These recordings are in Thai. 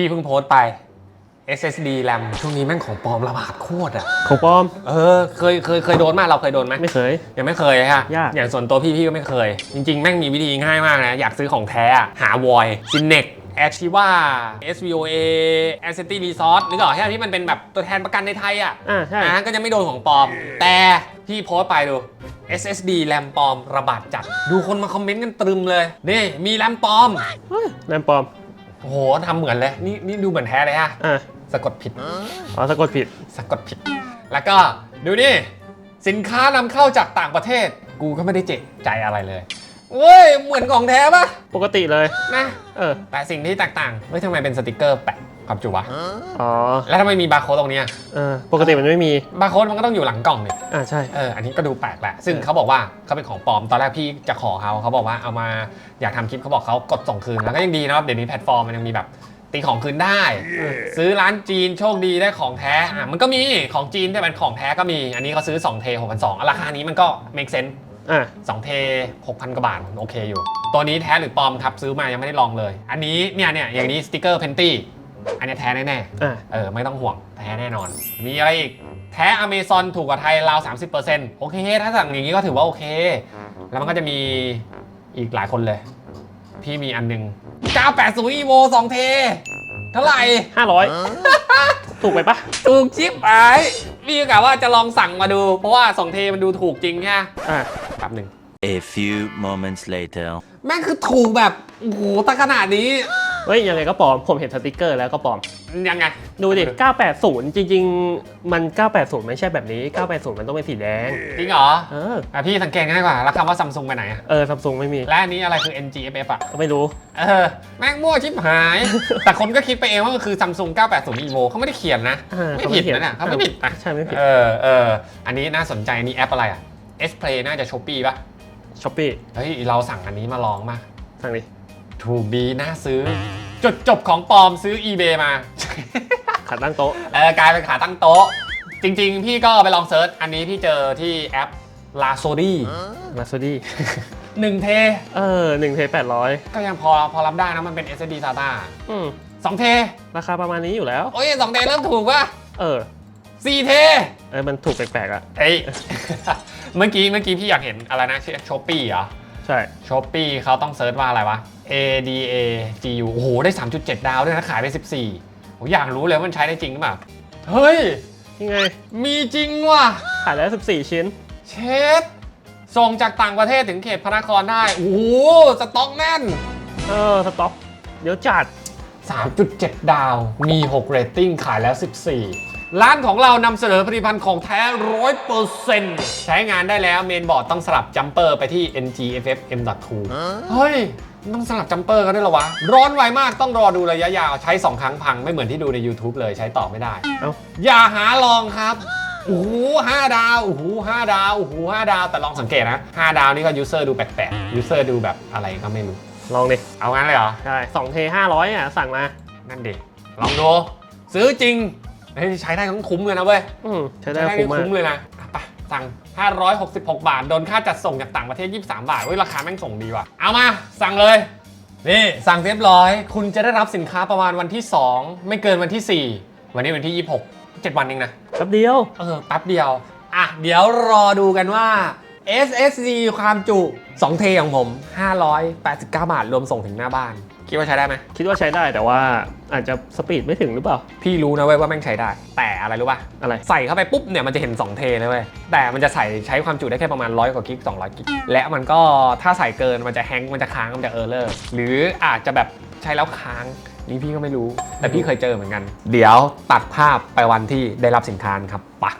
พี่เพิ่งโพสต์ไป SSD RAM ช่วงนี้แม่งของปลอมระบาดโคตรอะ ของปลอม เออ เคย เคย เคยโดนมาเราเคยโดนไหมไม่เคย ยังไม่เคยฮะ ยาก อย่างส่วนตัวพี่พี่ก็ไม่เคย จริง ๆ แม่งมีวิธีง่ายมากนะ อยากซื้อของแท้อะหาวอยซินเน็กแอชิว่า SVOA a n c e t y Resource นึกออกใช่ไหมที่มันเป็นแบบตัวแทนประกันในไทยอะอ่าใช่อะก็จะไม่โดนของปลอม แต่พี่โพสต์ไปดู SSD แรมปลอมระบาดจัด ดูคนมาคอมเมนต์กันตรึมเลย นี่มีแรมปลอม เฮ้ยแรมปลอม โอ้โหทำเหมือนเลย นี่นี่ดูเหมือนแท้เลยฮะ อ่าสะกดผิด อ๋อสะกดผิด สะกดผิด แล้วก็ดูนี่ สินค้านำเข้าจากต่างประเทศ กูก็ไม่ได้เจ็บใจอะไรเลยเว้ย เหมือนของแท้ปะปกติเลย นะ เออ แต่สิ่งที่แตกต่างเฮ้ยทำไมเป็นสติกเกอร์แปะ ความจุวะ อ๋อแล้วทำไมมีบาร์โค้ดตรงเนี้ยเออปกติมันไม่มี บาร์โค้ดมันก็ต้องอยู่หลังกล่องเนี่ยอ่าใช่ เอออันนี้ก็ดูแปลกแหละ ซึ่งเออเขาบอกว่าเขาเป็นของปลอม ตอนแรกพี่จะขอเขาเขาบอกว่าเอามาอยากทำคลิปเขาบอกเขากดส่งคืน แล้วก็ยังดีนะครับ เดี๋ยวนี้แพลตฟอร์มมันยังมีแบบตีของคืนได้เออซื้อร้านจีนโชคดีได้ของแท้อะมันก็มีของจีนที่เป็นของแท้ก็มี อันนี้เขาซื้อ2เท6,200ราคานี้มันก็ make sense อ่า2เท6,000กว่าบาทโอเคอยู่ ตัวนี้แท้หรือปลอมครับ ซื้อมายังไม่ได้ลองเลย อันนี้เนี่ยเนี่ยอย่างนี้สติกเกอร์เพนตี้ อันนี้แท้แน่ๆอ่าเออไม่ต้องห่วงแท้แน่นอน มีอะไรอีก แท้อเมซอนถูกกว่าไทยราว 30%โอเค ถ้าสั่งอย่างนี้ก็ถือว่าโอเค แล้วมันก็จะมีอีกหลายคนเลย พี่มีอันหนึง 980 EVO 2เทเท่าไหร่ ห้าร้อยถูกไปปะถูกชิปไอ้พี่ก็กะว่าจะลองสั่งมาดู เพราะว่า 2 เทมันดูถูกจริงใช่ไหมอ่าแป๊บหนึ่ง A few moments later. แม่งคือถูกแบบ โอ้โหตั้งขนาดนี้ เฮ้ยยังไงก็ปลอม ผมเห็นสติกเกอร์แล้วก็ปลอม ยังไงดูดิ 980 จริง ๆ มัน 980 ไม่ใช่แบบนี้ 980 มันต้องเป็นสีแดง จริงเหรอเอออะพี่สังเกตง่ายกว่า แล้วคำว่าซัมซุงไปไหนอะเออซัมซุงไม่มี และอันนี้อะไรคือ NGFF อะก็ไม่รู้ เออ แม่งมั่วชิบหาย แต่คนก็คิดไปเองว่ามันคือ Samsung 980 EVO เขาไม่ได้เขียนนะเออไม่ผิดนะเนี่ยเขาไม่ผิดนะใช่ไม่ผิดเออเอออันนี้น่าสนใจอันนี้แอปอะไรอะ S Play น่าจะ Shopee ป่ะ ช้อปปี้เฮ้ย เราสั่งอันนี้มาลองมา สั่งดิถูกดีน่าซื้อ จุดจบของปลอมซื้อ eBay มา ขาตั้งโต๊ะ เออกลายเป็นขาตั้งโต๊ะ จริง ๆ พี่ก็ไปลองเซิร์ชอันนี้พี่เจอที่แอป l a s o d i มาซูดี้หนึ่งเท เออหนึ่งเทแปดร้อยก็ยังพอพอรับได้นะมันเป็น SSD SATA อืมสองเท ราคาประมาณนี้อยู่แล้ว โอ้ยสองเทเริ่มถูกป่ะเออสี่เท เออมันถูกแปลกๆอะเฮ้ย เมื่อกี้เมื่อกี้พี่อยากเห็นอะไรนะชื่อช้อปปี้เหรอ ใช่ ช้อปปี้เขาต้องเซิร์ชว่าอะไรวะ A D A G U โอ้โห ได้ 3.7 ดาวด้วยนะ ขายไป 14ผมอยากรู้เลยว่ามันใช้ได้จริงหรือเปล่า เฮ้ย ยังไง มีจริงว่ะ ขายแล้ว14 ชิ้น เชฟส่งจากต่างประเทศถึงเขตพระนครได้ โอ้โห สต็อกแน่น เออ สต็อก เดี๋ยวจัด 3.7 ดาว มี 6 เรตติ้ง ขายแล้ว 14 ร้านของเรานำเสนอผลิตภัณฑ์ของแท้100%ใช้งานได้แล้วเมนบอร์ดต้องสลับจัมเปอร์ไปที่ ngff m.2 เฮ้ยต้องสลับจัมเปอร์กันด้วยเหรอวะ ร้อนไวมากต้องรอดูระยะยาวใช้ 2 ครั้งพังไม่เหมือนที่ดูใน YouTube เลยใช้ต่อไม่ได้เอ้าอย่าหาลองครับโอ้โหห้าดาวโอ้โหห้าดาวโอ้โหห้าดาวแต่ลองสังเกตนะห้าดาวนี่ก็ยูเซอร์ดูแปลกๆยูเซอร์ดูแบบอะไรก็ไม่รู้ ลองดิ เอางั้นเลยเหรอ ใช่สองเท500อะ สั่งมา นั่นดิ ลองดู ซื้อจริง เฮ้ยใช้ได้ทั้งคุ้มเลยนะเว้ยอืมใช้ใช้ได้ได้คุ้มมากคุ้มเลยนะอะไปสั่ง 566 บาท โดนค่าจัดส่งจากต่างประเทศ 23 บาทเว้ยราคาแม่งส่งดีว่ะ เอามาสั่งเลย นี่สั่งเรียบร้อย คุณจะได้รับสินค้าประมาณวันที่ 2 ไม่เกินวันที่ 4 วันนี้วันที่ 26 7 วันเองนะ แป๊บเดียว เออแป๊บเดียว อะ เดี๋ยวรอดูกันว่า SSD ความจุ 2 เทของผม 589 บาท รวมส่งถึงหน้าบ้าน คิดว่าใช้ได้ไหมคิดว่าใช้ได้แต่ว่าอาจจะสปีดไม่ถึงหรือเปล่า พี่รู้นะเว้ยว่าแม่งใช้ได้ แต่อะไรรู้ป่ะ อะไร ใส่เข้าไปปุ๊บเนี่ยมันจะเห็น 2 เทเลยเว้ย แต่มันจะใส่ใช้ความจุได้แค่ประมาณร้อยกว่ากิก 200 กิก และมันก็ถ้าใส่เกินมันจะแฮงก์มันจะค้าง มันจะเออร์เลอร์ หรืออาจจะแบบใช้แล้วค้างนี่พี่ก็ไม่รู้ แต่พี่เคยเจอเหมือนกัน เดี๋ยวตัดภาพไปวันที่ได้รับสินค้าครับปะ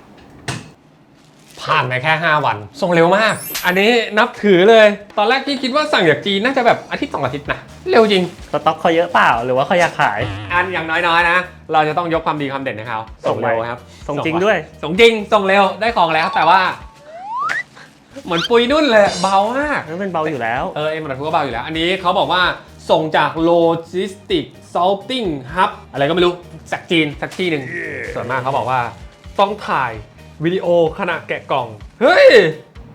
ผ่านไปแค่ 5 วัน ส่งเร็วมาก อันนี้นับถือเลย ตอนแรกพี่คิดว่าสั่งจากจีนน่าจะแบบอาทิตย์สองอาทิตย์นะ เร็วจริง สต็อกเขาเยอะเปล่า หรือว่าเขาอยากขาย อันอย่างน้อยๆนะ เราจะต้องยกความดีความเด่นให้เขาส่งไวเร็วครับส่งจริงด้วย ส่งจริง ส่งเร็ว ได้ของแล้ว แต่ว่า เหมือนปุยนุ่นเลยเบามากนั่นเป็นเบาอยู่แล้ว เออเอ็มรัตพูก็เบาอยู่แล้ว อันนี้เขาบอกว่าส่งจากโลจิสติกซอลติ้งฮับอะไรก็ไม่รู้จากจีนสักที่หนึ่งส่วนมากเขาบอกว่าต้องถ่ายวิดีโอขณะแกะกล่อง เฮ้ย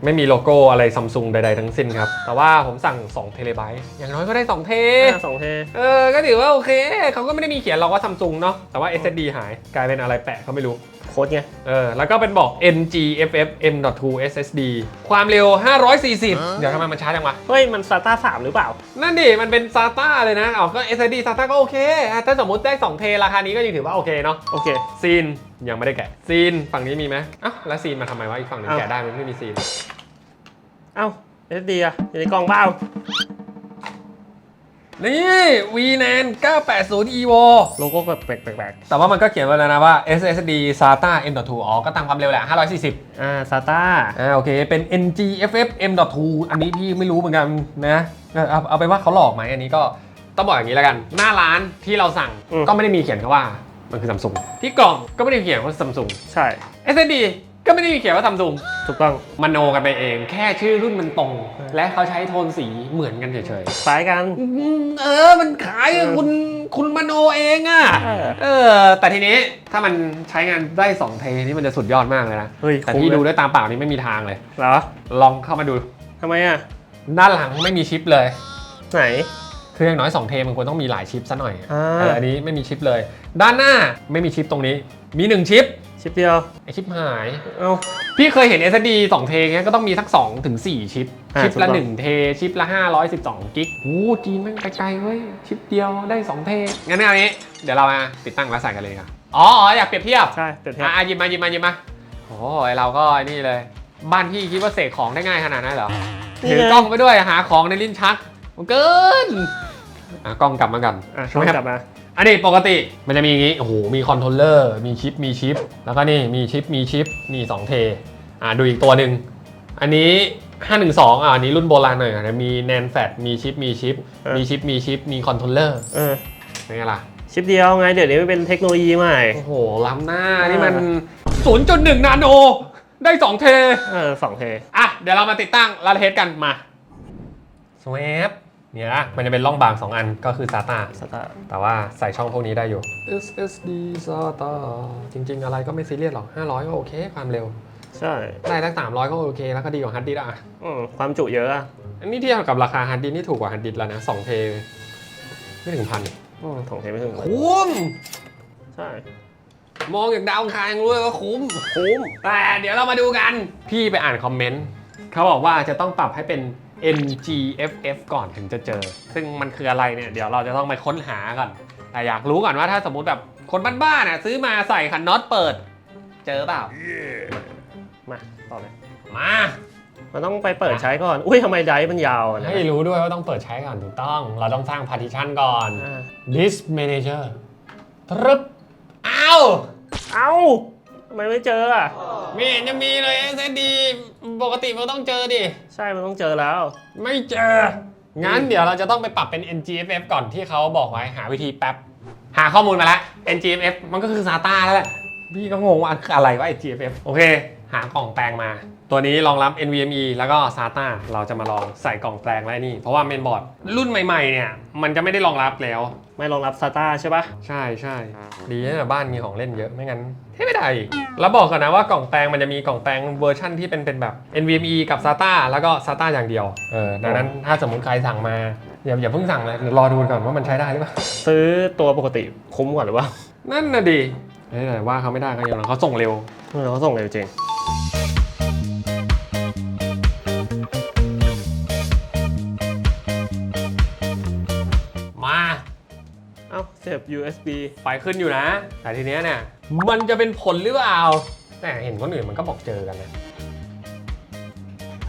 ไม่มีโลโก้อะไรซัมซุงใดๆทั้งสิ้นครับ แต่ว่าผมสั่ง2เทเลไบต์อย่างน้อยก็ได้ 2 เทอะสองเท เออ ก็ถือว่าโอเค เขาก็ไม่ได้มีเขียนหรอกว่าซัมซุงเนาะ แต่ว่า SSD หาย กลายเป็นอะไรแปะก็ไม่รู้ โค้ดไง เออ แล้วก็เป็นบอก NGFF M.2 SSD ความเร็ว 540 เดี๋ยวทำไมมันช้าจังวะ เฮ้ย มันซาต้าสามหรือเปล่า นั่นดิ มันเป็น SATA เลยนะอ๋อก็ SSD SATA ก็โอเคอะถ้าสมมติได้ 2 เท ราคานี้ก็ยังถือว่าโอเคเนาะ โอเค ซีนยังไม่ได้แกะ ซีนฝั่งนี้มีไหมอ้าวแล้วซีนมาทำไมวะ อีกฝั่งหนึงเอ้าแกะได้มันไม่มีซีน เอ้าเอสดีอะอยู่ในกล่องเปล่านี่ VNAND 980 EVO โลโก้แบบแปลกแต่ว่ามันก็เขียนไว้แล้วนะว่า SSD SATA M.2 อ๋อก็ตามความเร็วแหละ 540 ๆอ่าซาต้าอ่าโอเค เป็น NGFF M.2 อันนี้พี่ไม่รู้เหมือนกันนะเอาเอาเอาไปนว่าเขาหลอกไหมอันนี้ก็ต้องบอกอย่างนี้แล้วกัน หน้าร้านที่เราสั่งอืมก็ไม่ได้มีเขียนคำว่า มันคือซัมซุงที่กล่องก็ไม่ได้เขียนว่าซัมซุง ใช่ SSD ก็ไม่ได้มีเขียนว่าซัมซุงถูกต้องมโนกันไปเอง แค่ชื่อรุ่นมันตรง และเขาใช้โทนสีเหมือนกันเฉยคล้ายกันๆอืมเออ มันขายอะคุณคุณมโนเองอะเออ เออ แต่ทีนี้ถ้ามันใช้งานได้สองเทนี่มันจะสุดยอดมากเลยนะ เฮ้ยแต่คุ้มที่เลยดูด้วยตาเปล่านี่ไม่มีทางเลย เหรอลองเข้ามาดู ทำไมอะ ด้านหลังไม่มีชิปเลย ไหน คืออย่างน้อย2เทมันควรต้องมีหลายชิปซะหน่อยอ่า เอออันนี้ไม่มีชิปเลย ด้านหน้าไม่มีชิปตรงนี้ มี 1 ชิป ชิปเดียว ไอชิปหาย เอ้า พี่เคยเห็น SSD 2เทเงี้ยก็ต้องมีสัก2ถึง4ชิป อ่าชิปละ ถูกต้อง 1 เท ชิปละ 512 กิกโอ้จีนแม่งไปไกลเว้ย ชิปเดียวได้ 2 เท งั้นเอานี้ เดี๋ยวเรามาติดตั้งแล้วใส่กันเลยครับอ๋ออ๋ออยากเปรียบเทียบ ใช่เปรียบเทียบอะอะหยิบมาหยิบมาหยิบมาโอ้ยเราก็ไอ้นี่เลย บ้านพี่คิดว่าเสกของได้ง่ายขนาดนั้นเหรอนี่ถือไงกล้องไปด้วยหาของในลิ้นชักมันเกินอะกล้องกลับมากันอะใช่ช่วไหยมคกรัลับบมา อันนี้ปกติมันจะมีอย่างงี้โอ้โหมีคอนโทรลเลอร์มีชิปมีชิป แล้วก็นี่มีชิปมีชิปมี2เทอะดูอีกตัวหนึ่งอันนี้ 512อะอันนี้รุ่นโบราณหน่อยอะมีแนนแฟตมีชิปมีชิปมีชิปมีชิปมีคอนโทรลเลอร์เออเป็นไงล่ะ ชิปเดียวไง เดี๋ยวนี้มันเป็นเทคโนโลยีใหม่ โอ้โห ล้ำหน้า นี่มัน 0.1 นาโน ได้ 2 เท เออสองเท อะ เดี๋ยวเรามาติดตั้งแล้วเทสกันมาสวป เนี่ยนะมันจะเป็นร่องบาง 2 อันก็คือ SATA สตาร์แต่ว่าใส่ช่องพวกนี้ได้อยู่ SSD SATA จริง ๆ อะไรก็ไม่ซีเรียสหรอก 500 ก็โอเค ความเร็ว ใช่ได้ทั้ง300 ก็โอเค แล้วก็ดีกว่าฮาร์ดดิสก์อะ อืมความจุเยอะอะอันนี้เทียบกับราคาฮาร์ดดิสก์นี่ถูกกว่าฮาร์ดดิสก์แล้วนะ2เทไม่ถึงพันอืมสองเทไม่ถึงคุ้ม ใช่ มองอย่างดาวอังคารยังรู้เลยว่าคุ้ม คุ้ม แต่เดี๋ยวเรามาดูกัน พี่ไปอ่านคอมเมนต์เขาบอกว่าจะต้องปรับให้เป็น NGFF ก่อนถึงจะเจอ ซึ่งมันคืออะไรเนี่ย เดี๋ยวเราจะต้องไปค้นหาก่อนแต่อยากรู้ก่อนว่าถ้าสมมุติแบบคนบ้านๆน่ะซื้อมาใส่คันน็อตเปิด เจอเปล่า มาต่อเลย มา มันต้องไปเปิดใช้ก่อน อุ้ยทำไมไดร์มันยาวอะนะให้รู้ด้วยว่าต้องเปิดใช้ก่อนถูกต้อง เราต้องสร้าง partition ก่อน อ่า list manager ตรึบอ้าว เอ้าทำ ไมไม่เจออะไม่เห็นจะมีเลย SSD ปกติมันต้องเจอดิ ใช่ มันต้องเจอแล้ว ไม่เจอ งั้นเดี๋ยวเราจะต้องไปปรับเป็น NGFF ก่อนที่เขาบอกไว้หาวิธีแป๊บ หาข้อมูลมาแล้ว NGFF มันก็คือ SATA แล้วแหละ พี่ก็งงว่าคืออะไรวะ NGFF โอเค หากล่องแปลงมา ตัวนี้รองรับ NVMe แล้วก็ SATA เราจะมาลองใส่กล่องแปลงไว้นี่ เพราะว่าเมนบอร์ดรุ่นใหม่ๆเนี่ย มันจะไม่ได้รองรับแล้ว ไม่รองรับ SATA ใช่ปะใช่ใช่ดีนะบ้านมีของเล่นเยอะไม่งั้นเท่ไม่ได้อีกแล้วบอกก่อนนะว่ากล่องแปลงมันจะมีกล่องแปลงเวอร์ชั่นที่เป็นเป็นแบบ NVMe กับ SATA แล้วก็ SATA อย่างเดียวเออดังนั้นถ้าสมมติใครสั่งมาอย่าอย่าเพิ่งสั่งเลยเดี๋ยวรอดูก่อนว่ามันใช้ได้หรือเปล่าซื้อตัวปกติคุ้มกว่าหรือเปล่านั่นน่ะดิ เฮ้ยแต่ว่าเขาไม่ได้ก็อย่างนั้นเขาส่งเร็วเออเขาส่งเร็วจริง มา เอ้าเสียบ USB ไฟขึ้นอยู่นะ แต่ทีเนี้ยเนี่ย มันจะเป็นผลหรือเปล่า แต่เห็นคนอื่นมันก็บอกเจอกันนะ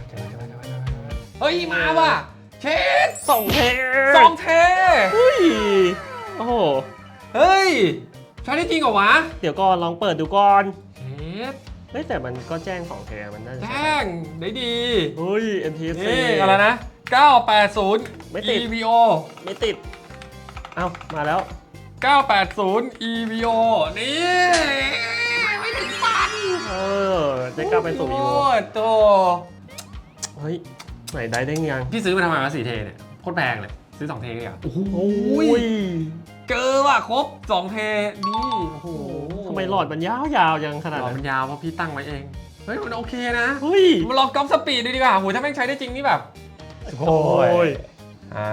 เจอเจอเจอเจอเจอเฮ้ย มาว่ะ เชดสองเท สองเท ใช้ได้จริงเหรอวะเดี๋ยวก่อนลองเปิดดูก่อนเฮ็ดเฮ้ยแต่มันก็แจ้งของเทมันน่าจะแจ้งได้ดีเฮ้ย NTSC นี่อะไรนะ980ไม่ติด EVO ไม่ติด เอ้ามาแล้ว 980 EVO นี่ไม่ถึงพันเออได้กลับไปสู่อีโวโอ้โตเฮ้ยไหนได้ได้ยังพี่ซื้อมาทำไมวะสี่เทเนี่ยโคตรแพงเลย ซื้อ2เทเลยอะโอ้โหโอ้ย เจอว่ะครบ2เทนี่ โอ้โหทำไมหลอดมันยาวๆยังขนาดหลอดนั้มันนยาวเพราะพี่ตั้งไว้เอง เฮ้ย มันโอเคนะเฮ้ยมาลองก๊อปสปีดดูดีกว่าโหถ้าแม่งใช้ได้จริงนี่แบบ โอ้ยอ่า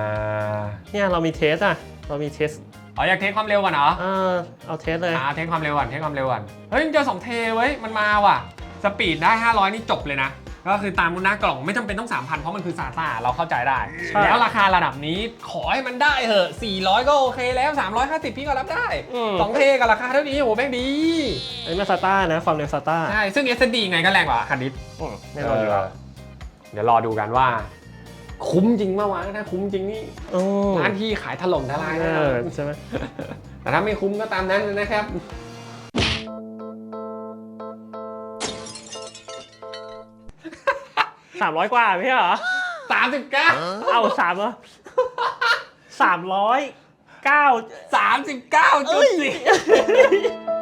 เนี่ยเรามีเทสอะเรามีเทสอ๋ออยากเทสความเร็วก่อนเหรอเออเอาเทสเลย อ่าเทสความเร็วก่อนเทสความเร็วก่อน เฮ้ยมันเจอสองเทเว้ย มันมาว่ะ สปีดได้ 500 นี่จบเลยนะ ก็คือตามมูลหน้ากล่องไม่จำเป็นต้อง 3,000 เพราะมันคือซาต้าเราเข้าใจได้ ใช่ แล้วราคาระดับนี้ขอให้มันได้เหอะ 400 ก็โอเคแล้ว 350 พี่ก็รับได้อืมสองเทกับราคาเท่านี้โหแม่งดี อันนี้มาซาต้านะ ความเร็วซาต้าใช่ ซึ่ง SSD ไงก็แรงกว่าคันดิสอืมแน่นอนอยู่แล้วเดี๋ยวรอดูกันว่า คุ้มจริงเมื่อวานถ้าคุ้มจริงนี่โอ้ร้านที่ขายถล่มทลายเอแน่นออนใช่ไหมแต่ถ้าไม่คุ้มก็ตามนั้นนะครับ สามร้อยกว่าไม่ใช่เหรอ39เอาสามเหรอสามร้อยเก้า39จุดสี่แฟลชได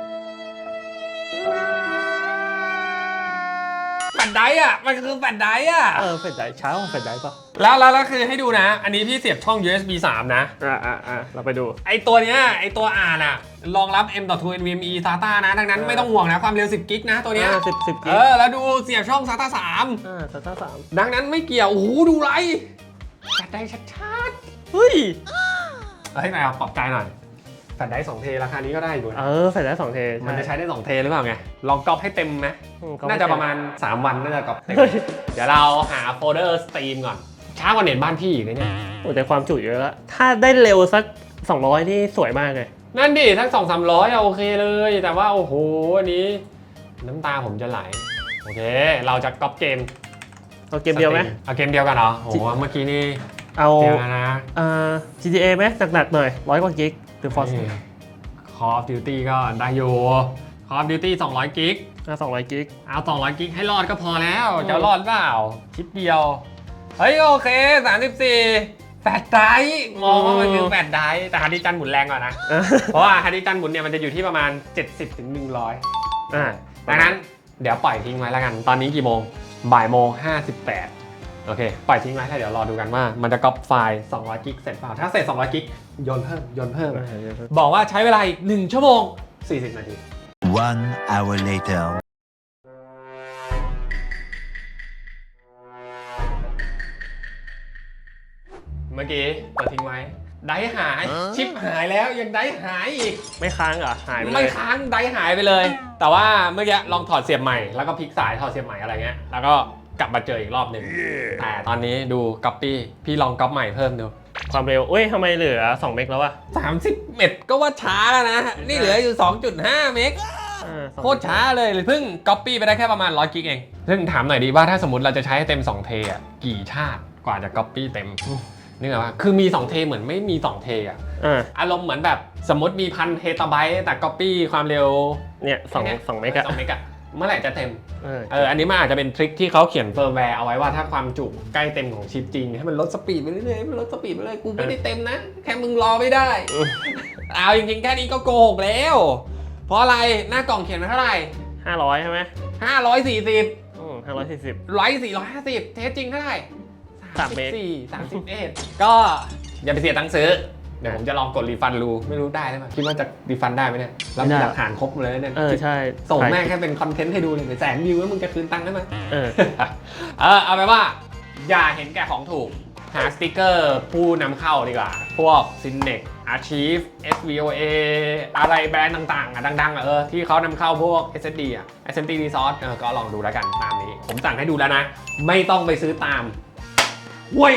รฟ์อะมันคือแฟลชไดรฟ์อะเออเฟดได้เช้าเฟดได้ปะแล้วแล้วแล้วคือให้ดูนะ อันนี้พี่เสียบช่อง USB 3 นะ อ่าอ่าอ่าเราไปดู ไอตัวเนี้ยไอตัวอ่านอะรองรับ M.2 NVMe SATA นะ ดังนั้นเออไม่ต้องห่วงนะ ความเร็ว 10 กิกนะตัวเนี้ยสิบสิบเอกิกอแล้วดูเสียบช่อง SATA อ่าซาต้าสาม3ดังนั้นไม่เกี่ยว โอ้โห ดูไรแฟลชไดรฟ์ชัดเฮ้ยๆเฮ้ยนายเอาปรับใจหน่อยแฟ ลชไดรฟ์2เทราคานี้ก็ได้อยู่นะเออเฟดได้สองเทมันจะใช้ได้2เทหรือเปล่าไงลองก๊อปให้เต็มไหมอืก็น่าจะไประมาณ 3 วันน่าจะก๊อปเต็มเฮ้ยเดี๋ยวเราหาโฟลเดอร์สตรีมก่อน ช้ากว่าเน็ตบ้านพี่อีกเลยเนี่ย โอ้แต่ความจุเยอะแล้วถ้าได้เร็วสัก 200 นี่สวยมากเลย นั่นดิทั้งสองสามร้อยโอเคเลย แต่ว่า โอ้โห อันนี้ น้ำตาผมจะไหล โอเค เราจะก๊อปเกมเอาเกมเดียวไหม สตรีเอาเกมเดียวกันเหรอ โอ้โห เมื่อกี้นี่เอาเดี๋ยวนะอ่า GTA ไหมหนักๆหน่อยร้อยกว่ากิก หรือฟอร์นี่ Call of Duty ก็ได้อยู่ Call of Duty 200 กิก อ่าสองร้อยกิก เอา 200 กิกให้รอดก็พอแล้วอืมจะรอดเปล่าคิดเดียว เฮ้ย โอเค 34 แฟลชไดรฟ์มองว่ามันคือแฟลชไดรฟ์แต่ฮาร์ดดิสก์จันหมุนแรงกว่านะอ่าเพราะว่าฮาร์ดดิสก์จันหมุนเนี่ยมันจะอยู่ที่ประมาณ 70ถึง100 อ่าดังนั้นเดี๋ยวปล่อยทิ้งไว้แล้วกัน ตอนนี้กี่โมง บ่ายโมง 58 โอเค ปล่อยทิ้งไว้แล้วเดี๋ยวรอดูกันว่า มันจะก๊อปไฟล์ 200 กิก เสร็จเปล่า ถ้าเสร็จ 200 กิก โยนเพิ่ม โยนเพิ่ม บอกว่าใช้เวลาอีก 1 ชั่วโมง 40 นาที One hour later. เมื่อกี้เปิดทิ้งไว้ ได้หาย ชิปหายแล้วยังได้หายอีก ไม่ค้างเหรอ หายไปเลย ไม่ค้างได้หายไปเลย แต่ว่าเมื่อกี้ลองถอดเสียบใหม่ แล้วก็พลิกสายถอดเสียบใหม่อะไรเงี้ย แล้วก็กลับ มาเจออีกรอบหนึ่งแต่ตอนนี้ดูก๊อปปี้พี่ลองก๊อปใหม่เพิ่มดู ความเร็วเอ้ยทำไมเหลือ 2 เมกแล้ววะ30 เมตรก็ว่าช้าแล้วนะ นี่เหลืออยู่ 2.5 เมกอ่าสองโคตรช้าเลยเพิ่งก๊อปปี้ไปได้แค่ประมาณ100กิกเอง ซึ่งถามหน่อยดีว่าถ้าสมมติเราจะใช้ให้เต็ม 2 เทอะกี่ชาติกว่าจะก๊อปปี้เต็มนึกออกปะคือมี 2 เทเหมือนไม่มี 2 เทอะอ่าอารมณ์เหมือนแบบสมมติมีพันเทตาไบต์แต่ก๊อปปี้ความเร็วเนี่ยสองสองเมกอะสองเมกอะ เมื่อไหร่จะเต็ม เออเออ อันนี้มันอาจจะเป็นทริคที่เขาเขียนเฟิร์มแวร์เอาไว้ว่าถ้าความจุใกล้เต็มของชิปจริง ให้มันลดสปีดไปเรื่อยๆให้มันลดสปีดไปเรื่อยกูไม่ได้เต็มนะ แค่มึงรอไม่ได้ เอาจริงๆ แค่นี้ก็โกหกแล้ว เพราะอะไรหน้ากล่องเขียนไว้เท่าไหร่ห้าร้อยใช่ไหม540อืมห้าร้อยสี่สิบร้อยสี่ร้อยห้าสิบเทสจริงเท่าไหร่สามเมตรสี่สามสิบเอ็ดก็อย่าไปเสียตังค์ซื้อ เดี๋ยวผมจะลองกดรีฟันดูไม่รู้ได้หรือเปล่าคิดว่าจะรีฟันได้ไหมเนี่ยแล้วมีหลักฐานครบเลยเนี่ยเออใช่ส่งแม่งถ่ายแค่เป็นคอนเทนต์ให้ดูเลยเดี๋ยวแสนวิวแล้วมึงจะคืนตังค์ได้ไหมเออเออเอาไปนว่า อย่าเห็นแก่ของถูกหาสติกเกอร์ผู้นำเข้าดีกว่า พวก c y n e x Archive SVOA อะไรแบรนด์ต่างๆ อะ ดังๆ อะ เออ ที่เขานำเข้าพวก SSD อะ SMD Resource เออ ก็ลองดูแล้วกันตามนี้ ผมสั่งให้ดูแล้วนะ ไม่ต้องไปซื้อตามเว้ย